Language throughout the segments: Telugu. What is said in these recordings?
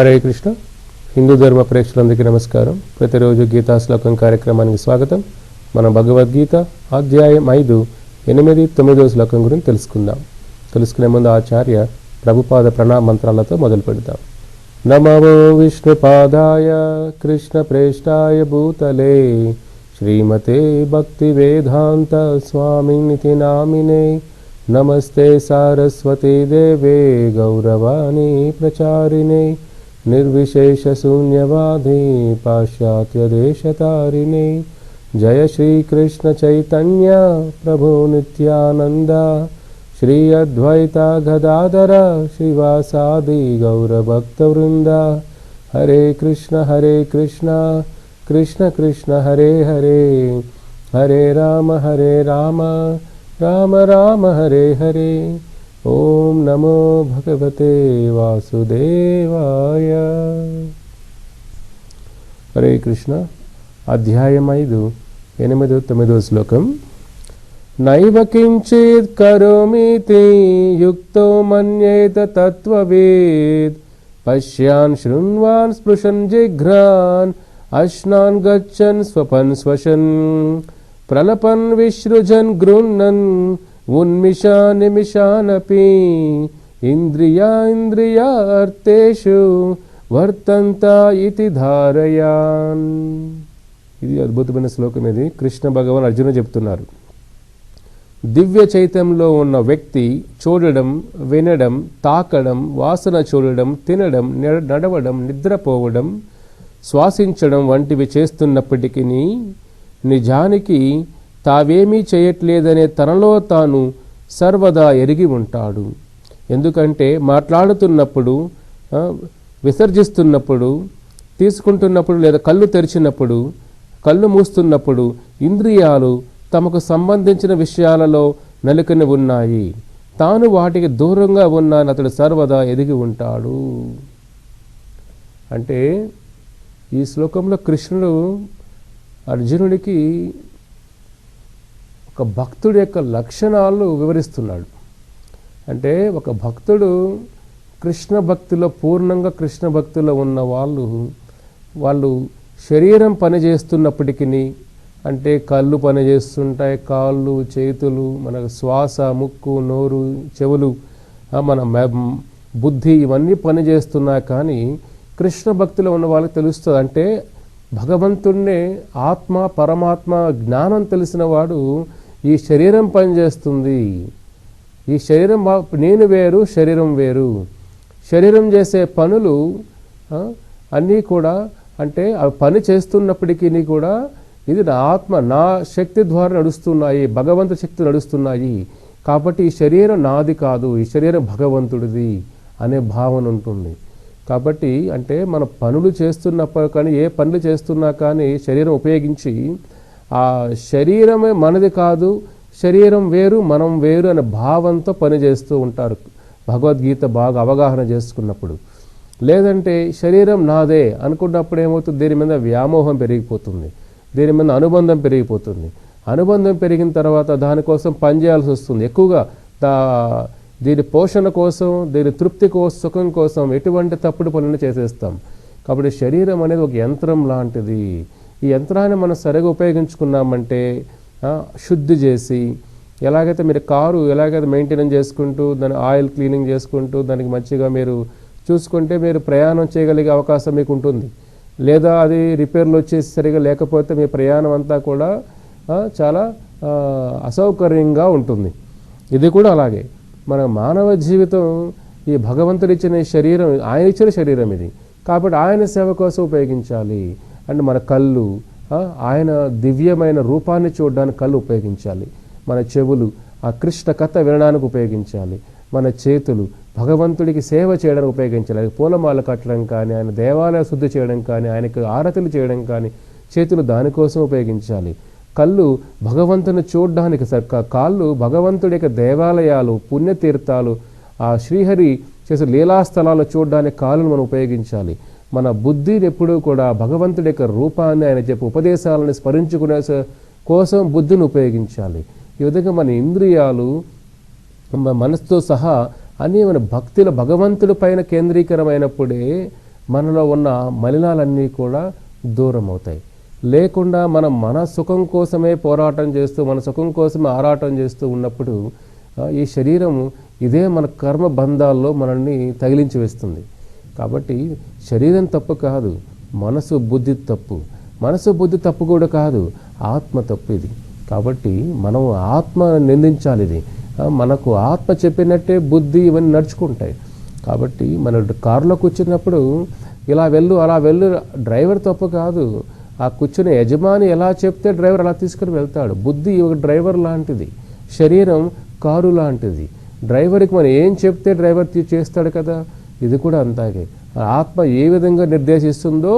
హరే కృష్ణ. హిందూ ధర్మ ప్రేక్షకులందరికీ నమస్కారం. ప్రతిరోజు గీతా శ్లోకం కార్యక్రమానికి స్వాగతం. మన భగవద్గీత అధ్యాయం ఐదు ఎనిమిది తొమ్మిదో శ్లోకం గురించి తెలుసుకుందాం. తెలుసుకునే ముందు ఆచార్య ప్రభుపాద ప్రణామ మంత్రాలతో మొదలు పెడతాం నమో విష్ణుపాదాయ కృష్ణ ప్రేష్టాయ భూతలే. శ్రీమతే భక్తి వేదాంత స్వామినితి నామినే నమస్తే సారస్వతి దేవే గౌరవాణి ప్రచారిణే. నిర్విశేషశూన్యవాది పాశ్చాత్యదేశతారిణే జయ శ్రీకృష్ణ చైతన్య ప్రభు నిత్యానంద శ్రీ అద్వైత గదాధర శ్రీవాసాది గౌరభక్తవృంద హరే కృష్ణ హరే కృష్ణ కృష్ణ కృష్ణ హరే హరే హరే రామ హరే రామ రామ రామ హరే హరే ఓం నమో భగవతే వాసుదేవాయ. హరే కృష్ణ. అధ్యాయం ఐదు ఎనిమిదో తొమ్మిదో శ్లోకం. నైవ కించిత్ కరోమితి యుక్తో మన్యేత తత్వవేద్. పశ్యాన్ శృణ్వాన్ స్పృశన్ జిఘ్రాన్. అశ్నాన్ గచ్చన్ స్వపన్ స్వశన్. ప్రలపన్ విసృజన్ గృహ్ణన్ ఉన్మిషా నిమిషానపి ఇంద్రియా ఇంద్రియార్థేషు వర్తంత ఇది ధారయాన్. ఇది అద్భుతమైన శ్లోకం ఇది. కృష్ణ భగవాన్ అర్జున చెప్తున్నారు. దివ్య చైతంలో ఉన్న వ్యక్తి చూడడం వినడం తాకడం వాసన చూడడం తినడం నడవడం నిద్రపోవడం శ్వాసించడం వంటివి చేస్తున్నప్పటికీ నిజానికి తావేమీ చేయట్లేదనే తనలో తాను సర్వదా ఎరిగి ఉంటాడు. ఎందుకంటే మాట్లాడుతున్నప్పుడు విసర్జిస్తున్నప్పుడు తీసుకుంటున్నప్పుడు లేదా కళ్ళు తెరిచినప్పుడు కళ్ళు మూస్తున్నప్పుడు ఇంద్రియాలు తమకు సంబంధించిన విషయాలలో నలుకని ఉన్నాయి. తాను వాటికి దూరంగా ఉన్నాను అతడు సర్వదా ఎదిగి ఉంటాడు. అంటే ఈ శ్లోకంలో కృష్ణుడు అర్జునుడికి ఒక భక్తుడి యొక్క లక్షణాలు వివరిస్తున్నాడు. అంటే ఒక భక్తుడు కృష్ణ భక్తిలో పూర్ణంగా కృష్ణ భక్తిలో ఉన్న వాళ్ళు వాళ్ళు శరీరం పనిచేస్తున్నప్పటికీ అంటే కళ్ళు పనిచేస్తుంటాయి కాళ్ళు చేతులు మన శ్వాస ముక్కు నోరు చెవులు మన మె- బుద్ధి ఇవన్నీ పనిచేస్తున్నాయి కానీ కృష్ణ భక్తిలో ఉన్న వాళ్ళకి తెలుస్తుంది. అంటే భగవంతుణ్ణే ఆత్మ పరమాత్మ జ్ఞానం తెలిసిన వాడు ఈ శరీరం పనిచేస్తుంది. ఈ శరీరం నేను వేరు శరీరం వేరు. శరీరం చేసే పనులు అన్నీ కూడా అంటే అవి పని చేస్తున్నప్పటికీ కూడా ఇది నా ఆత్మ నా శక్తి ద్వారా నడుస్తున్నాయి భగవంతు శక్తి నడుస్తున్నాయి. కాబట్టి ఈ శరీరం నాది కాదు ఈ శరీరం భగవంతుడిది అనే భావన ఉంటుంది. కాబట్టి అంటే మన పనులు చేస్తున్నప్పుడు కానీ ఏ పనులు చేస్తున్నా కానీ శరీరం ఉపయోగించి ఆ శరీరమే మనది కాదు శరీరం వేరు మనం వేరు అనే భావంతో పనిచేస్తూ ఉంటారు. భగవద్గీత బాగా అవగాహన చేసుకున్నప్పుడు. లేదంటే శరీరం నాదే అనుకున్నప్పుడు ఏమవుతుంది? దీని మీద వ్యామోహం పెరిగిపోతుంది. దీని మీద అనుబంధం పెరిగిపోతుంది. అనుబంధం పెరిగిన తర్వాత దానికోసం పనిచేయాల్సి వస్తుంది. ఎక్కువగా దా దీని పోషణ కోసం దీని తృప్తి కోసం సుఖం కోసం ఎటువంటి తప్పుడు పనులు చేసేస్తాం. కాబట్టి శరీరం అనేది ఒక యంత్రం లాంటిది. ఈ యంత్రాన్ని మనం సరిగా ఉపయోగించుకున్నామంటే శుద్ధి చేసి ఎలాగైతే మీరు కారు ఎలాగైతే మెయింటెనెన్స్ చేసుకుంటూ దాని ఆయిల్ క్లీనింగ్ చేసుకుంటూ దానికి మంచిగా మీరు చూసుకుంటే మీరు ప్రయాణం చేయగలిగే అవకాశం మీకు ఉంటుంది. లేదా అది రిపేర్లు వచ్చేసి సరిగా లేకపోతే మీ ప్రయాణం అంతా కూడా చాలా అసౌకర్యంగా ఉంటుంది. ఇది కూడా అలాగే. మన మానవ జీవితం ఈ భగవంతుడిచ్చిన శరీరం ఆయన ఇచ్చిన శరీరం ఇది. కాబట్టి ఆయన సేవ కోసం ఉపయోగించాలి. అండ్ మన కళ్ళు ఆయన దివ్యమైన రూపాన్ని చూడడానికి కళ్ళు ఉపయోగించాలి. మన చెవులు ఆ కృష్ణ కథ వినడానికి ఉపయోగించాలి. మన చేతులు భగవంతుడికి సేవ చేయడానికి ఉపయోగించాలి. అది పూలమాల కట్టడం కానీ ఆయన దేవాలయ శుద్ధి చేయడం కానీ ఆయనకు ఆరతులు చేయడం కానీ చేతులు దానికోసం ఉపయోగించాలి. కళ్ళు భగవంతుని చూడడానికి సర్ కాళ్ళు భగవంతుడి యొక్క దేవాలయాలు పుణ్యతీర్థాలు ఆ శ్రీహరి చేసే లీలాస్థలాలు చూడడానికి కాళ్ళను మనం ఉపయోగించాలి. మన బుద్ధిని ఎప్పుడూ కూడా భగవంతుడి యొక్క రూపాన్ని ఆయన చెప్పే ఉపదేశాలను స్మరించుకునే కోసం బుద్ధిని ఉపయోగించాలి. ఈ విధంగా మన ఇంద్రియాలు మనసుతో సహా అన్ని మన భక్తుల భగవంతుడి పైన కేంద్రీకరమైనప్పుడే మనలో ఉన్న మలినాలన్నీ కూడా దూరం అవుతాయి లేకుండా మనం మన సుఖం కోసమే పోరాటం చేస్తూ మన సుఖం కోసమే ఆరాటం చేస్తూ ఉన్నప్పుడు ఈ శరీరం ఇదే మన కర్మ బంధాల్లో మనల్ని తగిలించి వేస్తుంది. కాబట్టి శరీరం తప్పు కాదు మనసు బుద్ధి తప్పు. మనసు బుద్ధి తప్పు కూడా కాదు ఆత్మ తప్పు ఇది. కాబట్టి మనం ఆత్మ నిందించాలి ఇది. మనకు ఆత్మ చెప్పినట్టే బుద్ధి ఇవన్నీ నడుచుకుంటాయి. కాబట్టి మన కారులో కూర్చున్నప్పుడు ఇలా వెళ్ళు అలా వెళ్ళు డ్రైవర్ తప్పు కాదు. ఆ కూర్చునే యజమాని ఎలా చెప్తే డ్రైవర్ అలా తీసుకుని వెళ్తాడు. బుద్ధి ఒక డ్రైవర్ లాంటిది. శరీరం కారు లాంటిది. డ్రైవర్కి మనం ఏం చెప్తే డ్రైవర్ తీ- చేస్తాడు కదా? ఇది కూడా అంతాగే. ఆత్మ ఏ విధంగా నిర్దేశిస్తుందో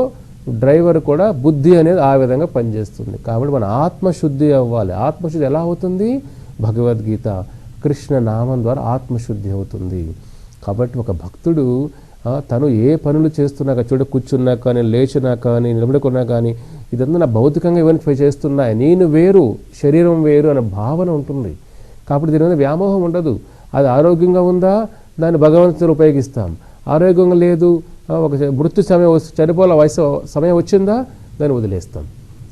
డ్రైవర్ కూడా బుద్ధి అనేది ఆ విధంగా పనిచేస్తుంది. కాబట్టి మన ఆత్మశుద్ధి అవ్వాలి. ఆత్మశుద్ధి ఎలా అవుతుంది? భగవద్గీత కృష్ణ నామం ద్వారా ఆత్మశుద్ధి అవుతుంది. కాబట్టి ఒక భక్తుడు తను ఏ పనులు చేస్తున్నాక చూడ కూర్చున్నా కానీ లేచినా కానీ నిలబడుకున్నా కానీ ఇదంతా నా భౌతికంగా ఇవన్నీ చేస్తున్నాయి. నేను వేరు శరీరం వేరు అనే భావన ఉంటుంది. కాబట్టి దీని మీద వ్యామోహం ఉండదు. అది ఆరోగ్యంగా ఉందా? దాన్ని భగవంతుని ఉపయోగిస్తాం. ఆరోగ్యం లేదు ఒక మృత్యు సమయం వస్తు- చనిపోలే వయసు సమయం వచ్చిందా? దాన్ని వదిలేస్తాం.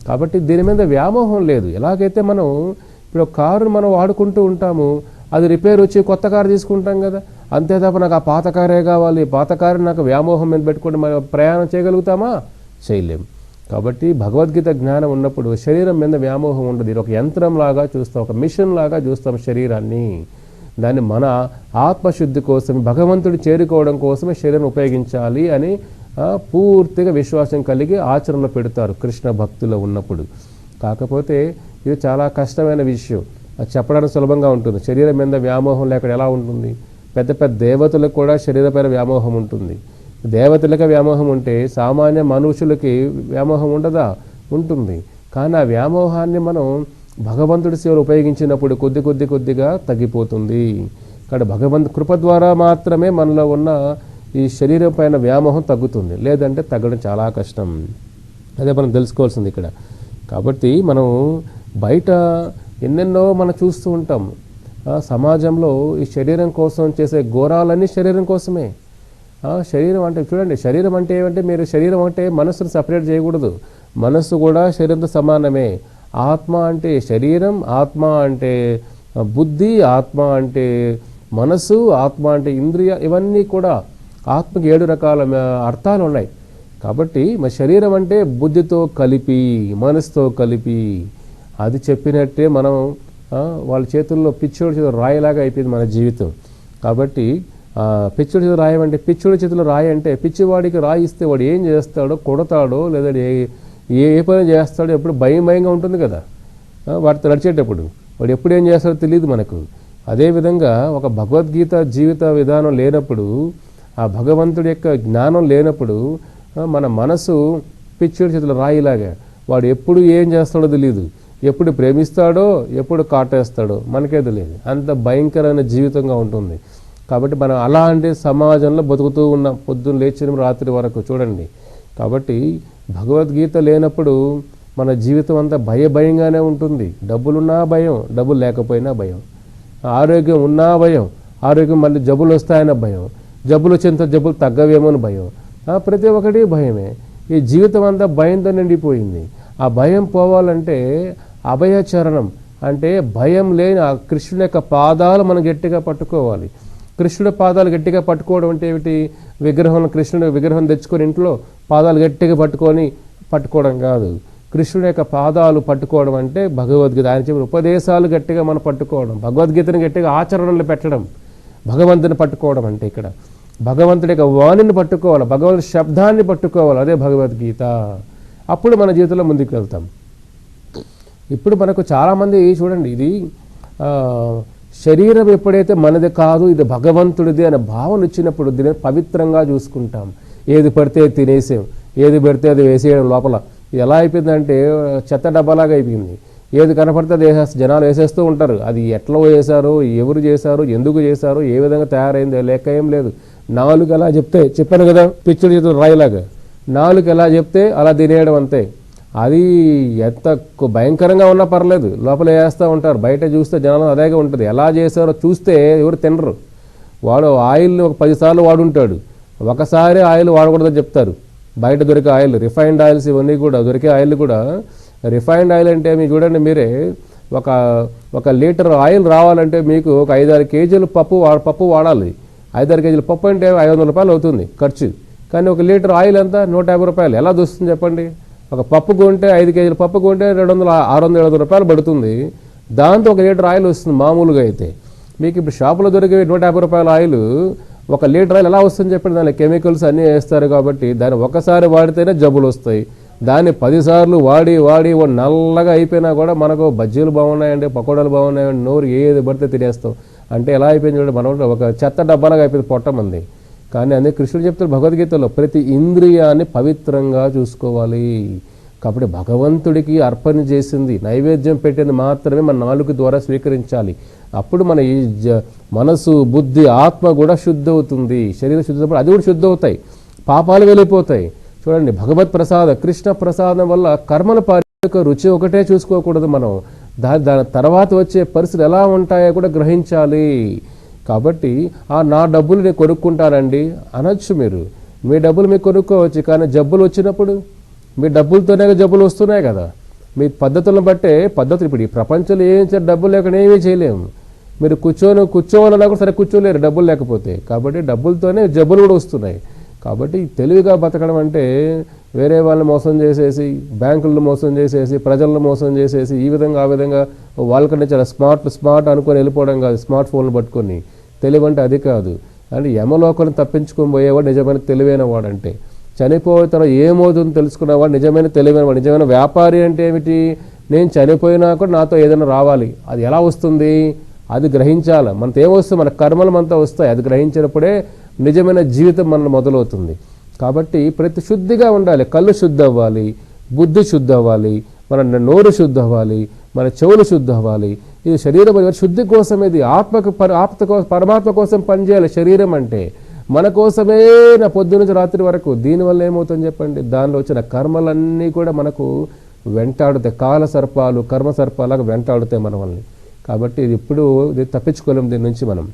కాబట్టి దీని మీద వ్యామోహం లేదు. ఎలాగైతే మనం ఇప్పుడు కారును మనం వాడుకుంటూ ఉంటాము అది రిపేర్ వచ్చి కొత్త కారు తీసుకుంటాం కదా అంతే తప్ప నాకు ఆ పాత కారే కావాలి. పాత కారు నాకు వ్యామోహం మీద పెట్టుకుంటే మనం ప్రయాణం చేయగలుగుతామా? చేయలేం. కాబట్టి భగవద్గీత జ్ఞానం ఉన్నప్పుడు శరీరం మీద వ్యామోహం ఉండదు. ఇది ఒక యంత్రం లాగా చూస్తాం ఒక మిషన్ లాగా చూస్తాం శరీరాన్ని. దాన్ని మన ఆత్మశుద్ధి కోసం భగవంతుడు చేరుకోవడం కోసమే శరీరం ఉపయోగించాలి అని పూర్తిగా విశ్వాసం కలిగి ఆచరణలో పెడతారు కృష్ణ భక్తులు ఉన్నప్పుడు. కాకపోతే ఇది చాలా కష్టమైన విషయం. అది చెప్పడానికి సులభంగా ఉంటుంది. శరీరం మీద వ్యామోహం లేకుండా ఎలా ఉంటుంది? పెద్ద పెద్ద దేవతలకు కూడా శరీరపైన వ్యామోహం ఉంటుంది. దేవతలకు వ్యామోహం ఉంటే సామాన్య మనుషులకి వ్యామోహం ఉండదా? ఉంటుంది. కానీ ఆ వ్యామోహాన్ని మనం భగవంతుడి సేవలు ఉపయోగించినప్పుడు కొద్ది కొద్ది కొద్దిగా తగ్గిపోతుంది. ఇక్కడ భగవంతు కృప ద్వారా మాత్రమే మనలో ఉన్న ఈ శరీరం పైన వ్యామోహం తగ్గుతుంది. లేదంటే తగ్గడం చాలా కష్టం. అదే మనం తెలుసుకోవాల్సింది ఇక్కడ. కాబట్టి మనం బయట ఎన్నెన్నో మనం చూస్తూ ఉంటాం. సమాజంలో ఈ శరీరం కోసం చేసే ఘోరాలన్నీ శరీరం కోసమే. శరీరం అంటే చూడండి శరీరం అంటే ఏమంటే మీరు శరీరం అంటే మనస్సును సపరేట్ చేయకూడదు. మనస్సు కూడా శరీరంతో సమానమే. ఆత్మ అంటే శరీరం ఆత్మ అంటే బుద్ధి ఆత్మ అంటే మనసు ఆత్మ అంటే ఇంద్రియ ఇవన్నీ కూడా ఆత్మకి ఏడు రకాల అర్థాలు ఉన్నాయి. కాబట్టి మన శరీరం అంటే బుద్ధితో కలిపి మనసుతో కలిపి అది చెప్పినట్టే మనం వాళ్ళ చేతుల్లో పిచ్చోడి చేతులు రాయిలాగా అయిపోయింది మన జీవితం. కాబట్టి పిచ్చుడి పిచ్చోడి చేతులు రాయమంటే పిచ్చోడి చేతులు రాయి అంటే పిచ్చివాడికి రాయి ఇస్తే వాడు ఏం చేస్తాడో కొడతాడో లేదా ఏ ఏ పని చేస్తాడో ఎప్పుడు భయం భయంగా ఉంటుంది కదా. వాటితో నడిచేటప్పుడు. వాడు ఎప్పుడు ఏం చేస్తాడో తెలియదు మనకు. అదేవిధంగా ఒక భగవద్గీత జీవిత విధానం లేనప్పుడు ఆ భగవంతుడి యొక్క జ్ఞానం లేనప్పుడు మన మనసు పిచ్చుడి చేతులు రాయిలాగా. వాడు ఎప్పుడు ఏం చేస్తాడో తెలియదు. ఎప్పుడు ప్రేమిస్తాడో ఎప్పుడు కాటేస్తాడో మనకే తెలియదు. అంత భయంకరమైన జీవితంగా ఉంటుంది. కాబట్టి మనం అలాంటి సమాజంలో బతుకుతూ ఉన్న. పొద్దున్న లేచిన రాత్రి వరకు చూడండి. కాబట్టి భగవద్గీత లేనప్పుడు మన జీవితం అంతా భయ భయంగానే ఉంటుంది. డబ్బులున్నా భయం డబ్బులు లేకపోయినా భయం. ఆరోగ్యం ఉన్నా భయం ఆరోగ్యం మళ్ళీ జబ్బులు వస్తాయన్న భయం జబ్బులు వచ్చేంత జబ్బులు తగ్గవేమో అని భయం. ప్రతి ఒక్కటి భయమే. ఈ జీవితం అంతా భయంతో నిండిపోయింది. ఆ భయం పోవాలంటే అభయచరణం అంటే భయం లేని ఆ కృష్ణుని యొక్క పాదాలు మనం గట్టిగా పట్టుకోవాలి. కృష్ణుడి పాదాలు గట్టిగా పట్టుకోవడం అంటే ఏమిటి? విగ్రహం కృష్ణుడు విగ్రహం తెచ్చుకొని ఇంట్లో పాదాలు గట్టిగా పట్టుకొని పట్టుకోవడం కాదు. కృష్ణుడి యొక్క పాదాలు పట్టుకోవడం అంటే భగవద్గీత. ఆయన చెప్పిన ఉపదేశాలు గట్టిగా మనం పట్టుకోవడం భగవద్గీతను గట్టిగా ఆచరణలు పెట్టడం భగవంతుని పట్టుకోవడం అంటే ఇక్కడ. భగవంతుడి యొక్క వాణిని పట్టుకోవాలి భగవంతుడి శబ్దాన్ని పట్టుకోవాలి అదే భగవద్గీత. అప్పుడు మన జీవితంలో ముందుకు వెళ్తాం. ఇప్పుడు మనకు చాలామంది చూడండి ఇది శరీరం ఎప్పుడైతే మనది కాదు ఇది భగవంతుడిది అనే భావన వచ్చినప్పుడు దీన్ని పవిత్రంగా చూసుకుంటాం. ఏది పడితే అది తినేసాం ఏది పడితే అది వేసేయడం లోపల. ఇది ఎలా అయిపోయిందంటే చెత్త డబ్బాలాగా అయిపోయింది. ఏది కనపడితే అది వేసేస్తే జనాలు వేసేస్తూ ఉంటారు. అది ఎట్లా వేశారు ఎవరు చేశారు ఎందుకు చేశారు ఏ విధంగా తయారైందో లెక్క ఏం లేదు. నాలుగు ఎలా చెప్తే చెప్పాను కదా పిచ్చుడు చేతులు రాయిలాగా. నాలుగు ఎలా చెప్తే అలా తినేయడం అంతే. అది ఎంత భయంకరంగా ఉన్నా పర్లేదు. లోపల వేస్తూ ఉంటారు. బయట చూస్తే జనాలు అదేగా ఉంటుంది. ఎలా చేశారో చూస్తే ఎవరు తినరు. వాడు ఆయిల్ని ఒక పదిసార్లు వాడుంటాడు. ఒకసారి ఆయిల్ వాడకూడదని చెప్తారు. బయట దొరికే ఆయిల్ రిఫైన్డ్ ఆయిల్స్ ఇవన్నీ కూడా దొరికే ఆయిల్ కూడా రిఫైన్డ్ ఆయిల్ అంటే మీరు చూడండి మీరే ఒక ఒక లీటర్ ఆయిల్ రావాలంటే మీకు ఒక ఐదారు కేజీలు పప్పు పప్పు వాడాలి. ఐదారు కేజీల పప్పు అంటే ఐదు వందల రూపాయలు అవుతుంది ఖర్చు. కానీ ఒక లీటర్ ఆయిల్ ఎంత? నూట యాభై రూపాయలు. ఎలా దొస్తుంది చెప్పండి? ఒక పప్పు కొంటే ఐదు కేజీల పప్పు కొంటే రెండు వందల ఆరు వందల ఏడు రూపాయలు పడుతుంది. దాంతో ఒక లీటర్ ఆయిల్ వస్తుంది మామూలుగా అయితే. మీకు ఇప్పుడు షాపులో దొరికే నూట యాభై రూపాయల ఆయిల్ ఒక లీటర్ ఆయిల్ ఎలా వస్తుంది చెప్పండి దాని కెమికల్స్ అన్నీ వేస్తారు కాబట్టి దాన్ని ఒకసారి వాడితేనే జబ్బులు వస్తాయి. దాన్ని పదిసార్లు వాడి వాడి నల్లగా అయిపోయినా కూడా మనకు బజ్జీలు బాగున్నాయండి పకోడాలు బాగున్నాయండి నోరు ఏది పడితే తినేస్తాం. అంటే ఎలా అయిపోయింది చూడండి మనం ఒక చెత్త డబ్బాలాగా అయిపోయింది పొట్టమంది కానీ అందుకే కృష్ణుడు చెప్తారు భగవద్గీతలో ప్రతి ఇంద్రియాన్ని పవిత్రంగా చూసుకోవాలి. కాబట్టి భగవంతుడికి అర్పణ చేసింది నైవేద్యం పెట్టింది మాత్రమే మన నాలుగు ద్వారా స్వీకరించాలి. అప్పుడు మన ఈ జ- మనసు బుద్ధి ఆత్మ కూడా శుద్ధవుతుంది. శరీరం శుద్ధ అది కూడా శుద్ధవుతాయి. పాపాలు వెళ్ళిపోతాయి. చూడండి భగవత్ ప్రసాద కృష్ణ ప్రసాదం వల్ల కర్మల పారిక రుచి ఒకటే చూసుకోకూడదు మనం. దాని దాని తర్వాత వచ్చే పరిస్థితులు ఎలా ఉంటాయో కూడా గ్రహించాలి. కాబట్టి ఆ నా డబ్బులు నేను కొనుక్కుంటానండి అనొచ్చు మీరు. మీ డబ్బులు మీరు కొనుక్కోవచ్చు కానీ జబ్బులు వచ్చినప్పుడు? మీ డబ్బులతోనే జబ్బులు వస్తున్నాయి కదా. మీ పద్ధతులను బట్టే పద్ధతులు ఇప్పుడు ఈ ప్రపంచంలో ఏం డబ్బులు లేకుండా ఏమీ చేయలేము మీరు కూర్చోను కూర్చోవాలన్నా కూడా సరే కూర్చోలేరు డబ్బులు లేకపోతే. కాబట్టి డబ్బులతోనే జబ్బులు కూడా వస్తున్నాయి. కాబట్టి తెలివిగా బతకడం అంటే వేరే వాళ్ళని మోసం చేసేసి బ్యాంకులను మోసం చేసేసి ప్రజలను మోసం చేసేసి ఈ విధంగా ఆ విధంగా వాళ్ళకంటే చాలా స్మార్ట్ స్మార్ట్ అనుకొని వెళ్ళిపోవడం కాదు స్మార్ట్ ఫోన్లు పట్టుకొని. తెలివి అంటే అది కాదు. అంటే యమలోకను తప్పించుకొని పోయేవాడు నిజమైన తెలివైన వాడంటే. చనిపోయిన తర్వాత ఏమవుతుందో తెలుసుకున్నవాడు నిజమైన తెలివైన వాడు. నిజమైన వ్యాపారి అంటే ఏమిటి? నేను చనిపోయినా కూడా నాతో ఏదైనా రావాలి. అది ఎలా వస్తుంది? అది గ్రహించాలి. మనతో ఏమొస్తే మన కర్మలు మనతో వస్తాయి. అది గ్రహించినప్పుడే నిజమైన జీవితం మన మొదలవుతుంది. కాబట్టి ప్రతి శుద్ధిగా ఉండాలి. కళ్ళు శుద్ధి అవ్వాలి బుద్ధి శుద్ధి అవ్వాలి మన నోరు శుద్ధి అవ్వాలి మన చెవులు శుద్ధి అవ్వాలి ఇది శరీరం శుద్ధి కోసం ఇది ఆత్మకు పర ఆత్మ కోసం పరమాత్మ కోసం పనిచేయాలి శరీరం అంటే. మన కోసమే నా పొద్దు నుంచి రాత్రి వరకు. దీనివల్ల ఏమవుతుంది చెప్పండి? దానిలో వచ్చిన కర్మలన్నీ కూడా మనకు వెంటాడుతాయి. కాల సర్పాలు కర్మ సర్పాలకు వెంటాడుతాయి మన కాబట్టి ఇది ఇప్పుడు ఇది తప్పించుకోలేం దీని నుంచి మనం.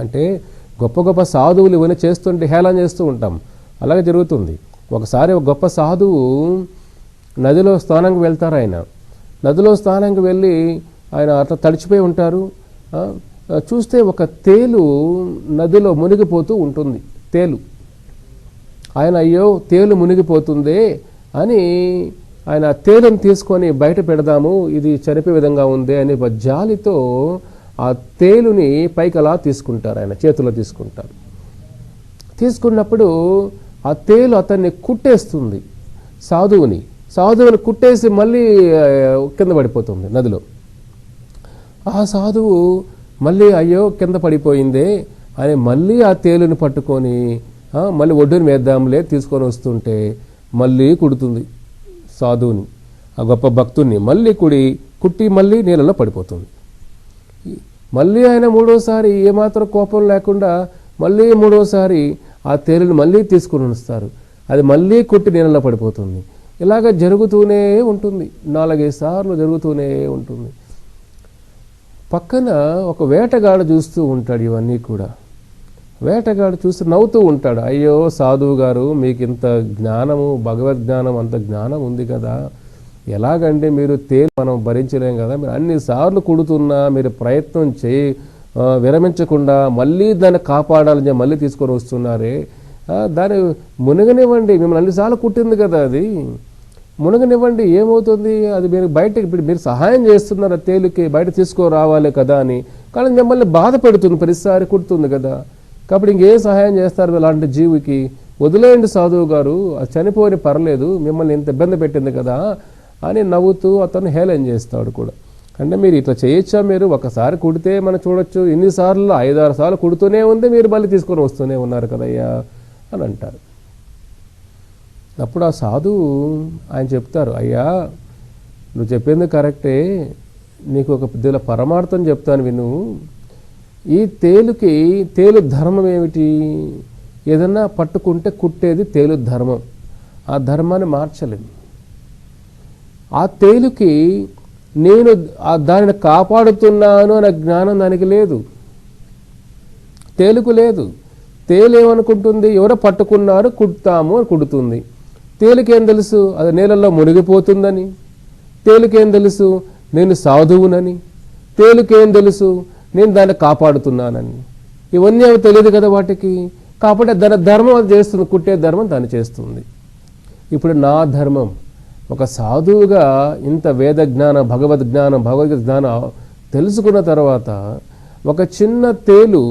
అంటే గొప్ప గొప్ప సాధువులు ఇవన్నీ చేస్తుంటే హేళన చేస్తూ ఉంటాం. అలాగే జరుగుతుంది. ఒకసారి ఒక గొప్ప సాధువు నదిలో స్నానంకి వెళ్తారు ఆయన. నదిలో స్నానంకి వెళ్ళి ఆయన అట్లా తడిచిపోయి ఉంటారు. చూస్తే ఒక తేలు నదిలో మునిగిపోతూ ఉంటుంది. తేలు. ఆయన అయ్యో తేలు మునిగిపోతుందే అని ఆయన ఆ తీసుకొని బయట పెడదాము ఇది చనిపోయే విధంగా ఉంది అని ఒక జాలితో ఆ తేలుని పైకి అలా తీసుకుంటారు ఆయన చేతిలో తీసుకుంటారు. తీసుకున్నప్పుడు ఆ తేలు అతన్ని కుట్టేస్తుంది సాధువుని. సాధువుని కుట్టేసి మళ్ళీ కింద పడిపోతుంది నదిలో. ఆ సాధువు మళ్ళీ అయ్యో కింద పడిపోయిందే అని మళ్ళీ ఆ తేలుని పట్టుకొని మళ్ళీ ఒడ్డుని వేద్దాంలే తీసుకొని వస్తుంటే మళ్ళీ కుడుతుంది. సాధువుని ఆ గొప్ప భక్తుణ్ణి మళ్ళీ కుడి కుట్టి మళ్ళీ నీళ్ళలో పడిపోతుంది. మళ్ళీ ఆయన మూడోసారి ఏమాత్రం కోపం లేకుండా మళ్ళీ మూడోసారి ఆ తేలిని మళ్ళీ తీసుకుని వస్తారు అది మళ్ళీ కుట్టి నీళ్ళలో పడిపోతుంది. ఇలాగ జరుగుతూనే ఉంటుంది. నాలుగైదు సార్లు జరుగుతూనే ఉంటుంది. పక్కన ఒక వేటగాడు చూస్తూ ఉంటాడు ఇవన్నీ కూడా. వేటగాడు చూసి నవ్వుతూ ఉంటాడు. అయ్యో సాధువు గారు మీకు ఇంత జ్ఞానము భగవద్ జ్ఞానం అంత జ్ఞానం ఉంది కదా. ఎలాగంటే మీరు తేలి మనం భరించలేం కదా? మీరు అన్నిసార్లు కుడుతున్నా మీరు ప్రయత్నం చేయి విరమించకుండా మళ్ళీ దాన్ని కాపాడాలని మళ్ళీ తీసుకొని వస్తున్నారే. దాన్ని మునగనివ్వండి. మిమ్మల్ని అన్నిసార్లు కుట్టింది కదా అది. మునగనివ్వండి. ఏమవుతుంది? అది మీరు బయటకి ఇప్పుడు మీరు సహాయం చేస్తున్నారు తేలికి బయట తీసుకురావాలి కదా అని. కానీ మిమ్మల్ని బాధ పెడుతుంది ప్రతిసారి కుడుతుంది కదా. కాబట్టి ఇంకేం సహాయం చేస్తారు అలాంటి జీవికి? వదిలేయండి సాధువు గారు అది చనిపోని పర్లేదు మిమ్మల్ని ఇంత ఇబ్బంది పెట్టింది కదా అని నవ్వుతూ అతను హేళన చేస్తాడు కూడా. అంటే మీరు ఇట్లా చేయొచ్చా మీరు? ఒకసారి కుడితే మనం చూడొచ్చు ఎన్నిసార్లు ఐదారు సార్లు కుడుతూనే ఉంది మీరు బలి తీసుకొని వస్తూనే ఉన్నారు కదయ్యా అని అంటారు. అప్పుడు ఆ సాధువు ఆయన చెప్తారు అయ్యా నువ్వు చెప్పింది కరెక్టే నీకు ఒక పెద్దల పరమార్థం చెప్తాను విను. ఈ తేలుకి తేలు ధర్మం ఏమిటి? ఏదన్నా పట్టుకుంటే కుట్టేది తేలు ధర్మం. ఆ ధర్మాన్ని మార్చలేదు ఆ తేలుకి నేను ఆ దానిని కాపాడుతున్నాను అనే జ్ఞానం దానికి లేదు. తేలుకు లేదు. తేలు ఏమనుకుంటుంది? ఎవరో పట్టుకున్నారు కుడతాము అని కుడుతుంది. తేలికేం తెలుసు? అది నీళ్ళల్లో మునిగిపోతుందని. తేలికేం తెలుసు? నేను సాధువునని. తేలికేం తెలుసు? నేను దాన్ని కాపాడుతున్నానని. ఇవన్నీ అవి తెలియదు కదా వాటికి. కాబట్టి దాని ధర్మం అది చేస్తుంది కుట్టే ధర్మం దాన్ని చేస్తుంది. ఇప్పుడు నా ధర్మం ఒక సాధువుగా ఇంత వేద జ్ఞానం భగవద్ జ్ఞానం భగవద్గీత జ్ఞానం తెలుసుకున్న తర్వాత ఒక చిన్న తేలు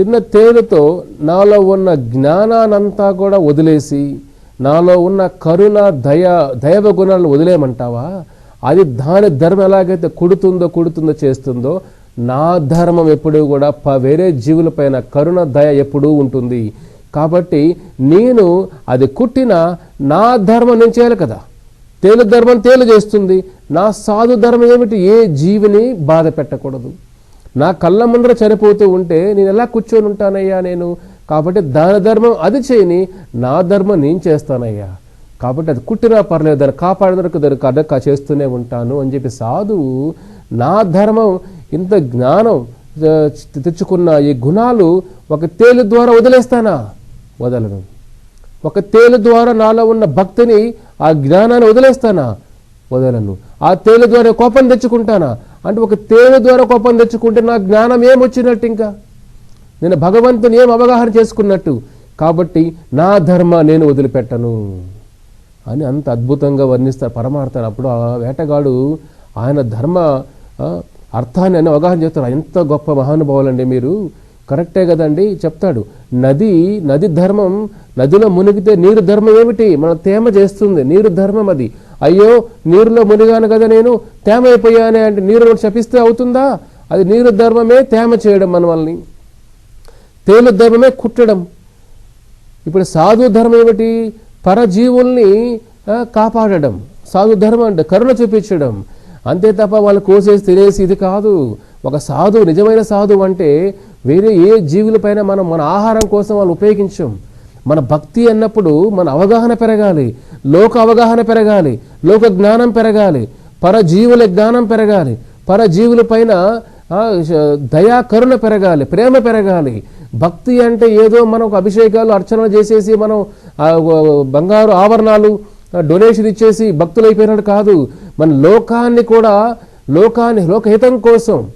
చిన్న తేలుతో నాలో ఉన్న జ్ఞానానంతా కూడా వదిలేసి నాలో ఉన్న కరుణ దయ దైవ గుణాలను వదిలేయమంటావా? అది దాని ధర్మం ఎలాగైతే కుడుతుందో కుడుతుందో చేస్తుందో నా ధర్మం ఎప్పుడూ కూడా ప- వేరే జీవులపైన కరుణ దయ ఎప్పుడూ ఉంటుంది. కాబట్టి నేను అది కుట్టిన నా ధర్మం నేను చేయాలి కదా. తేలు ధర్మం తేలు చేస్తుంది. నా సాధు ధర్మం ఏమిటి? ఏ జీవిని బాధ పెట్టకూడదు. నా కళ్ళ ముందర చనిపోతూ ఉంటే నేను ఎలా కూర్చొని ఉంటానయ్యా నేను? కాబట్టి దాని ధర్మం అది చేయని నా ధర్మం నేను చేస్తానయ్యా. కాబట్టి అది కుట్టినా పర్లేదు దాన్ని కాపాడేందుకు దాన్ని అడక్క చేస్తూనే ఉంటాను అని చెప్పి సాధువు నా ధర్మం ఇంత జ్ఞానం తెచ్చుకున్న ఈ గుణాలు ఒక తేలు ద్వారా వదిలేస్తానా? వదలను. ఒక తేలు ద్వారా నాలో ఉన్న భక్తిని ఆ జ్ఞానాన్ని వదిలేస్తానా? వదలను. ఆ తేలు ద్వారా కోపం తెచ్చుకుంటానా? అంటే ఒక తేలు ద్వారా కోపం తెచ్చుకుంటే నా జ్ఞానం ఏం వచ్చినట్టు ఇంకా? నేను భగవంతుని ఏం అవగాహన చేసుకున్నట్టు? కాబట్టి నా ధర్మ నేను వదిలిపెట్టను. అని అంత అద్భుతంగా వర్ణిస్తారు పరమార్థాలు. అప్పుడు ఆ వేటగాడు ఆయన ధర్మ అర్థాన్ని అని అవగాహన చేస్తారు ఎంత గొప్ప మహానుభావులండి మీరు. కరెక్టే కదండి. చెప్తాడు. నది నది ధర్మం నదిలో మునిగితే నీరు ధర్మం ఏమిటి? మన తేమ చేస్తుంది. నీరు ధర్మం అది. అయ్యో నీరులో మునిగాను కదా నేను. తేమ అయిపోయానే అంటే నీరు శపిస్తే అవుతుందా? అది నీరు ధర్మమే తేమ చేయడం మనల్ని తేలు ధర్మమే కుట్టడం. ఇప్పుడు సాధు ధర్మం ఏమిటి? పరజీవుల్ని కాపాడడం. సాధు ధర్మం అంటే కరుణ చూపించడం. అంతే తప్ప వాళ్ళు కోసేసి తినేసి ఇది కాదు. ఒక సాధువు నిజమైన సాధువు అంటే వేరే ఏ జీవులపైన మనం మన ఆహారం కోసం వాళ్ళు ఉపయోగించాం. మన భక్తి అన్నప్పుడు మన అవగాహన పెరగాలి. లోక అవగాహన పెరగాలి. లోక జ్ఞానం పెరగాలి. పరజీవుల జ్ఞానం పెరగాలి. పరజీవుల పైన దయా కరుణ పెరగాలి. ప్రేమ పెరగాలి. భక్తి అంటే ఏదో మనం అభిషేకాలు అర్చనలు చేసేసి మనం బంగారు ఆభరణాలు డొనేషన్ ఇచ్చేసి భక్తులు కాదు. మన లోకాన్ని కూడా లోకాన్ని లోకహితం కోసం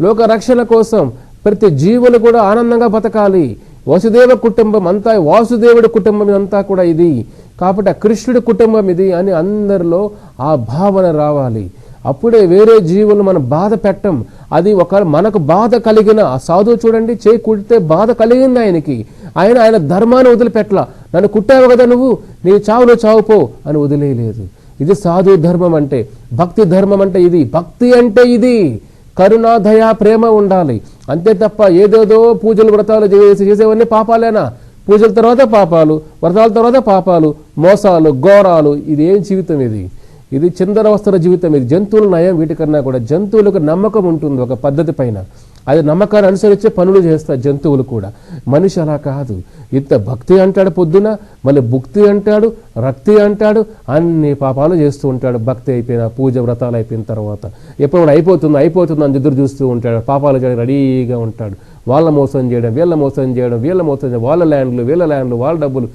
లోక రక్షణ కోసం ప్రతి జీవులు కూడా ఆనందంగా బతకాలి. వసుదేవ కుటుంబం అంతా వాసుదేవుడి కుటుంబం అంతా కూడా ఇది. కాబట్టి ఆ కృష్ణుడి కుటుంబం ఇది అని అందరిలో ఆ భావన రావాలి. అప్పుడే వేరే జీవులు మనం బాధ పెట్టం. అది ఒక మనకు బాధ కలిగిన సాధువు చూడండి చేయి కుడితే బాధ కలిగింది ఆయనకి. ఆయన ఆయన ధర్మాన్ని వదిలిపెట్ల నన్ను కుట్టావు కదా నువ్వు? నీ చావులో చావుపో అని వదిలేయలేదు. ఇది సాధు ధర్మం అంటే భక్తి ధర్మం అంటే ఇది. భక్తి అంటే ఇది. కరుణ దయ ప్రేమ ఉండాలి. అంతే తప్ప ఏదేదో పూజలు వ్రతాలు చేసి చేసేవన్నీ పాపాలేనా? పూజల తర్వాత పాపాలు వ్రతాల తర్వాత పాపాలు మోసాలు ఘోరాలు ఇది ఏం జీవితం ఇది? ఇది చిందరవస్థల జీవితం ఇది జంతువుల నయం వీటికన్నా కూడా జంతువులకు నమ్మకం ఉంటుంది ఒక పద్ధతి పైన. అది నమ్మకాన్ని అనుసరించే పనులు చేస్తారు జంతువులు కూడా. మనిషి అలా కాదు. ఇంత భక్తి అంటాడు పొద్దున మళ్ళీ భుక్తి అంటాడు రక్తి అంటాడు అన్ని పాపాలు చేస్తూ ఉంటాడు. భక్తి అయిపోయిన పూజ వ్రతాలు అయిపోయిన తర్వాత ఎప్పుడు అయిపోతుంది? అయిపోతుంది అని ఎదురు చూస్తూ ఉంటాడు. పాపాలు చేయడం రెడీగా ఉంటాడు. వాళ్ళ మోసం చేయడం వీళ్ళ మోసం చేయడం వీళ్ళ మోసం చేయడం వాళ్ళ ల్యాండ్లు వీళ్ళ ల్యాండ్లు వాళ్ళ డబ్బులు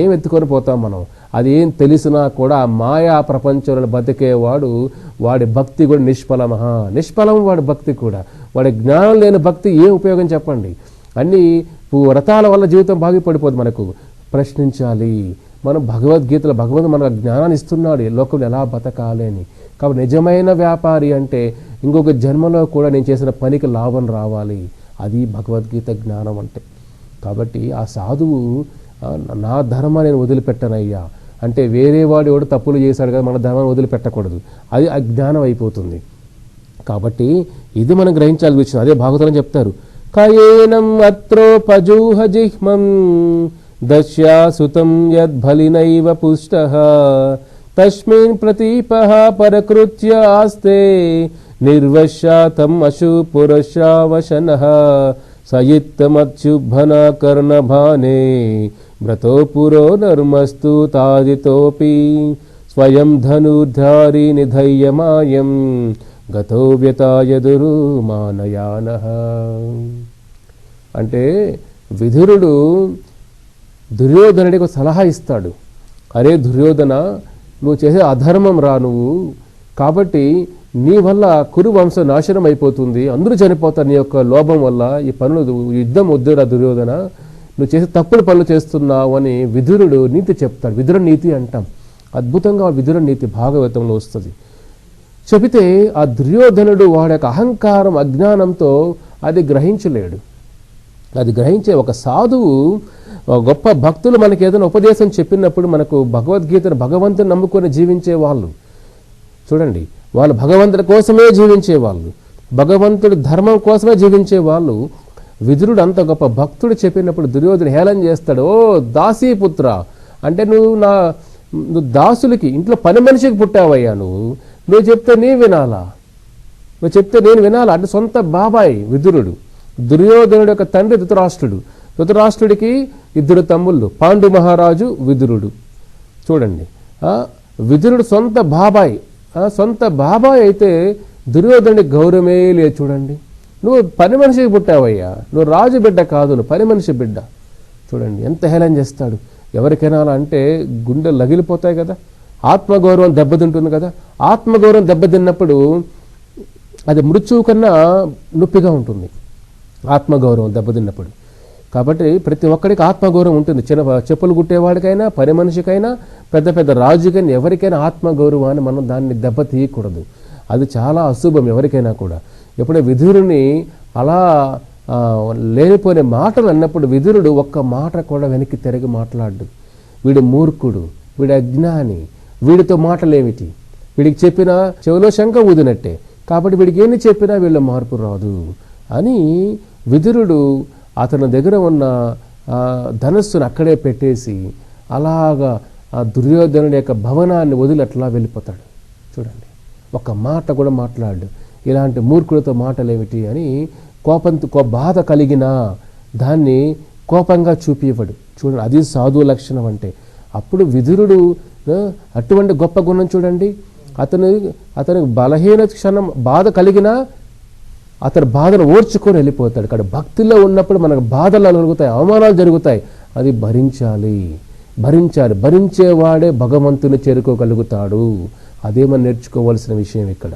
ఏం ఎత్తుకొని పోతాం మనం? అది ఏం తెలిసినా కూడా ఆ మాయా ప్రపంచంలో బతికేవాడు వాడి భక్తి కూడా నిష్ఫలమహా నిష్ఫలం వాడి భక్తి కూడా. వాడి జ్ఞానం లేని భక్తి ఏం ఉపయోగం చెప్పండి? అన్నీ వ్రతాల వల్ల జీవితం బాగుపడిపోదు మనకు. ప్రశ్నించాలి. మనం భగవద్గీతలో భగవంతుడు మనకు జ్ఞానాన్ని ఇస్తున్నాడు. ఈ లోకంలో ఎలా బతకాలి అని. కాబట్టి నిజమైన వ్యాపారి అంటే ఇంకొక జన్మలో కూడా నేను చేసిన పనికి లాభం రావాలి. అది భగవద్గీత జ్ఞానం అంటే. కాబట్టి ఆ సాధువు నా ధర్మ నేను వదిలిపెట్టనయ్యా. అంటే వేరే వాడు ఎవడు తప్పులు చేశాడు కదా మన ధర్మాన్ని వదిలిపెట్టకూడదు. అది అజ్ఞానం అయిపోతుంది. కాబట్టి ఇది మనం గ్రహించాల్సి వచ్చింది అదే భాగవతం చెప్తారు. కయేనం అత్రోపజూహ జిహ్మం దశ్యాసుతం యద్భలినైవ పుష్ట. తస్మిన్ ప్రతీప పరకృత్య ఆస్తే నిర్వశాతం అశు పురుషావశన సయిత్తమత్యుభన కర్ణభానే వ్రతో పురో నర్మస్తు తాదితోపి స్వయం ధనుర్ధారి నిధయ్యమాయం గతో వ్యతాయదురు మానయాన అంటే విధురుడు దుర్యోధనుడికి ఒక సలహా ఇస్తాడు. అరే దుర్యోధన నువ్వు చేసే అధర్మం రా నువ్వు. కాబట్టి నీ వల్ల కురు వంశ నాశనం అయిపోతుంది. అందరూ చనిపోతారు నీ యొక్క లోభం వల్ల ఈ పనులు యుద్ధం వద్దురా దుర్యోధన. నువ్వు చేసే తప్పుడు పనులు చేస్తున్నావు అని విదురుడు నీతి చెప్తాడు. విదుర నీతి అంటాం. అద్భుతంగా విదుర నీతి భాగవతంలో వస్తుంది. చెబితే ఆ దుర్యోధనుడు వాడి యొక్క అహంకారం అజ్ఞానంతో అది గ్రహించలేడు. అది గ్రహించే ఒక సాధువు గొప్ప భక్తులు మనకి ఏదైనా ఉపదేశం చెప్పినప్పుడు మనకు భగవద్గీతను భగవంతుని నమ్ముకొని జీవించే వాళ్ళు. చూడండి వాళ్ళు భగవంతుడి కోసమే జీవించే వాళ్ళు. భగవంతుడి ధర్మం కోసమే జీవించే వాళ్ళు. విదురుడు అంత గొప్ప భక్తుడు చెప్పినప్పుడు దుర్యోధన హేళన చేస్తాడు ఓ దాసీపుత్ర అంటే నువ్వు నా నువ్వు దాసులకి ఇంట్లో పని మనిషికి పుట్టావయ్యా నువ్వు. నువ్వు చెప్తే నీ వినాలా? నువ్వు చెప్తే నేను వినాలా? అంటే సొంత బాబాయ్ విదురుడు. దుర్యోధనుడు యొక్క తండ్రి ధృతరాష్ట్రుడు. ధృతరాష్ట్రుడికి ఇద్దరు తమ్ముళ్ళు పాండు మహారాజు విదురుడు. చూడండి. విదురుడు సొంత బాబాయ్. సొంత బాబాయ్ అయితే దుర్యోధనుడి గౌరవమే లేదు చూడండి. నువ్వు పని మనిషికి పుట్టావయ్యా. నువ్వు రాజు బిడ్డ కాదు నువ్వు పని మనిషి బిడ్డ. చూడండి ఎంత హేళన చేస్తాడు. ఎవరికైనా అలా అంటే గుండె లగిలిపోతాయి కదా. ఆత్మగౌరవం దెబ్బతింటుంది కదా. ఆత్మగౌరవం దెబ్బతిన్నప్పుడు అది మృత్యువు కన్నా నొప్పిగా ఉంటుంది. ఆత్మగౌరవం దెబ్బతిన్నప్పుడు. కాబట్టి ప్రతి ఒక్కడికి ఆత్మగౌరవం ఉంటుంది. చిన్న చెప్పులు కుట్టేవాడికైనా పని మనిషికైనా పెద్ద పెద్ద రాజుకైనా ఎవరికైనా ఆత్మగౌరవాన్ని మనం దాన్ని దెబ్బ తీయకూడదు అది చాలా అశుభం ఎవరికైనా కూడా. ఎప్పుడే విధురుని అలా లేనిపోయిన మాటలు అన్నప్పుడు విధురుడు ఒక్క మాట కూడా వెనక్కి తిరిగి మాట్లాడు వీడు మూర్ఖుడు వీడు అజ్ఞాని వీడితో మాటలేమిటి? వీడికి చెప్పిన చెవిలో శంఖ ఊదినట్టే. కాబట్టి వీడికి ఎన్ని చెప్పినా వీళ్ళ మార్పు రాదు అని విదురుడు అతని దగ్గర ఉన్న ధనస్సును అక్కడే పెట్టేసి అలాగా ఆ దుర్యోధనుడి యొక్క భవనాన్ని వదిలి అట్లా వెళ్ళిపోతాడు. చూడండి. ఒక మాట కూడా మాట్లాడు ఇలాంటి మూర్ఖులతో మాటలేమిటి అని కోపంతో కో బాధ కలిగిన దాన్ని కోపంగా చూపివ్వడు. చూడండి అది సాధువు లక్షణం అంటే. అప్పుడు విదురుడు అటువంటి గొప్ప గుణం చూడండి. అతను అతనికి బలహీన క్షణం బాధ కలిగినా అతని బాధను ఓర్చుకొని వెళ్ళిపోతాడు. ఇక్కడ భక్తిలో ఉన్నప్పుడు మనకు బాధలు కలుగుతాయి అవమానాలు జరుగుతాయి. అది భరించాలి. భరించాలి. భరించేవాడే భగవంతుని చేరుకోగలుగుతాడు. అదే మనం నేర్చుకోవాల్సిన విషయం ఇక్కడ.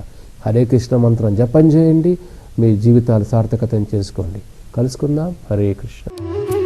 హరే కృష్ణ మంత్రం జపం చేయండి మీ జీవితాలు సార్థకతం చేసుకోండి. కలుసుకుందాం. హరే కృష్ణ.